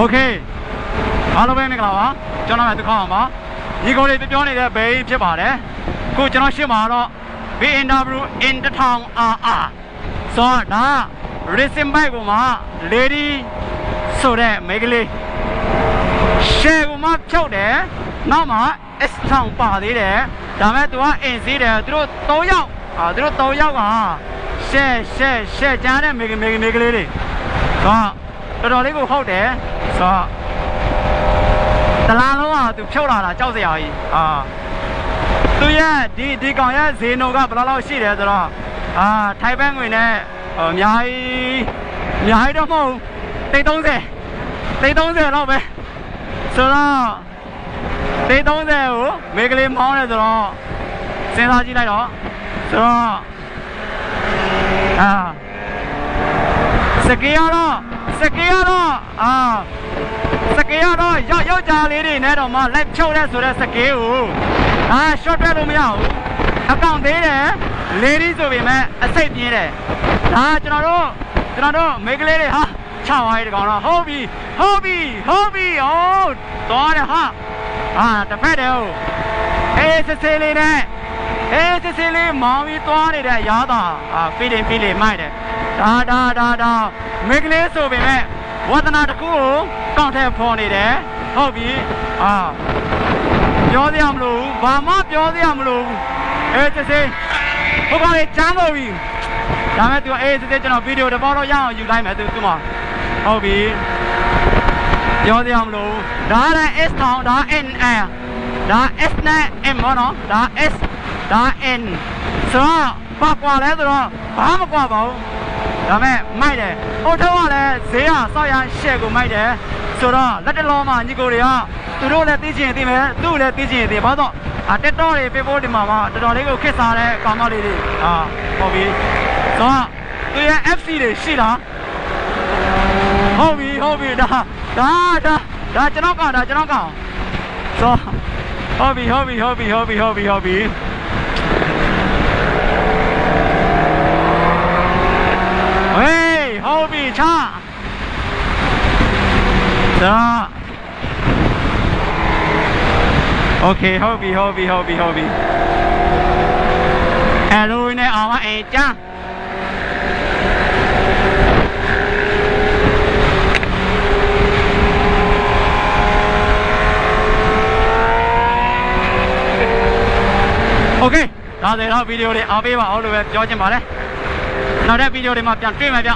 โอเคအားလုံးပဲမင်္ဂလာပါကျွန်တော်ကသူခေါအောင်ပါညီကိုလေးပြောနေတဲ့ဘေးဖြစ်ပါတယ်ခုကျွန်တော်ရှင်းမှာတော့ BMW in 1000 RR ဆိုတော့ဒါ racing bike ကိုမှ lady ဆိုတဲ့မိန်းကလေး share ကိုမှဖြုတ်တယ်နောက်မှ S ဆောင်ပါသေးတယ်ဒါမဲ့ तू ကအင်စီးတယ်သူတို့3ယောက်အာသူတို့3ယောက်က share share share ကြားတဲ့မိန်းကမိန်းကမိန်းကလေးတွေဆိုတော့ တော်တော်လေးကိုဟုတ်တယ်ဆိုတော့တလားလုံးကသူဖြုတ်လာတာကြောက်စရာကြီးအာသူရဲ့ဒီဒီကောင်ရဲ့ဈေးနှုန်းကဘယ်လောက်လောက်ရှိတယ်ဆိုတော့အာထိုင်ဘန်ငွေနဲ့ဟိုအများကြီးအများကြီးတော့မဟုတ်ဘူးတိတ်30တိတ်30လောက်ပဲဆိုတော့တိတ်30ကိုမိန်းကလေးမောင်းတယ်ဆိုတော့စဉ်းစားကြည့်လိုက်တော့ဆိုတော့အာစကေးရတော့ စကေးရတော့အာစကေးရတော့ရောက်ယောက်ျားလေးတွေနဲ့တော့မှလက်ဖြုတ်တဲ့ဆိုတဲ့စကေးကိုအာ short ထွက်လို့မရဘူးအကောင့်သေးတယ် lady ဆိုပေမဲ့အစိတ်ပြင်းတယ်ဒါကျွန်တော်တို့ကျွန်တော်တို့မိန်းကလေးတွေဟာချသွားရေးတကောင်တော့ဟုတ်ပြီဟုတ်ပြီဟုတ်ပြီဟိုးသွားတယ်ဟာအာတစ်ဖက်တည်းဟုတ်အေးစစ်စစ်လေးနဲ့ အေးစစ်စစ်လေးမောင်းပြီးသွားနေတဲ့ရာသာအာ feeling feeling မိုက်တယ်ဒါဒါဒါဒါမိန်းကလေးဆိုပေမဲ့ဝဒနာတစ်ခုကိုကောက်ထဲဖော်နေတယ်ဟုတ်ပြီအာပြောစရာမလိုဘူးဘာမှပြောစရာမလိုဘူးအေးစစ်စစ်ဟိုကောင်လေးချမ်းလို့ပြီဒါမဲ့ तू အေးစစ်စစ်ကျွန်တော်ဗီဒီယိုတစ်ပေါက်တော့ရအောင်ယူလိုက်မယ် तू သူ့မှာဟုတ်ပြီပြောစရာမလိုဘူးဒါကလည်း S ထောင်ဒါ N L ဒါ S နဲ့ M ဘောနော်ဒါ S ဒါ N ဆိုတော့ဘာကွာလဲဆိုတော့ဘာမကွာပါဘူးဒါမဲ့မိုက်တယ်ဟိုထောက်ကလည်းဈေးကစောက်ရရှက်ကိုမိုက်တယ်ဆိုတော့လက်တလုံးမှာညီကိုတွေကသူတို့လည်းသိချင်သိမယ်သူ့လည်းသိချင်သိဘာတော့အာတက်တော့တွေပေပိုးဒီမှာမှာတော်တော်လေးကိုခစ်စားတဲ့ကောင်မလေးတွေအာဟုတ်ပြီဆိုတော့သူရဲ့ FC တွေရှိလားဟုတ်ပြီဟုတ်ပြီဒါဒါဒါဒါကျွန်တော်ကဒါကျွန်တော်ကဆိုဟုတ်ပြီဟုတ်ပြီဟုတ်ပြီဟုတ်ပြီဟုတ်ပြီဟုတ်ပြီဟေးဟုတ်ပြီချာ ဒါโอเคဟုတ်ပြီဟုတ်ပြီဟုတ်ပြီဟုတ်ပြီအဲလိုနဲ့အောင်မအေးချာโอเคဒါဆိုတော့ဗီဒီယိုလေးအားပေးပါအောင်လို့ပဲပြောချင်ပါတယ်နောက်တဲ့ဗီဒီယိုတွေမှာပြန်တွေ့မယ်ဗျ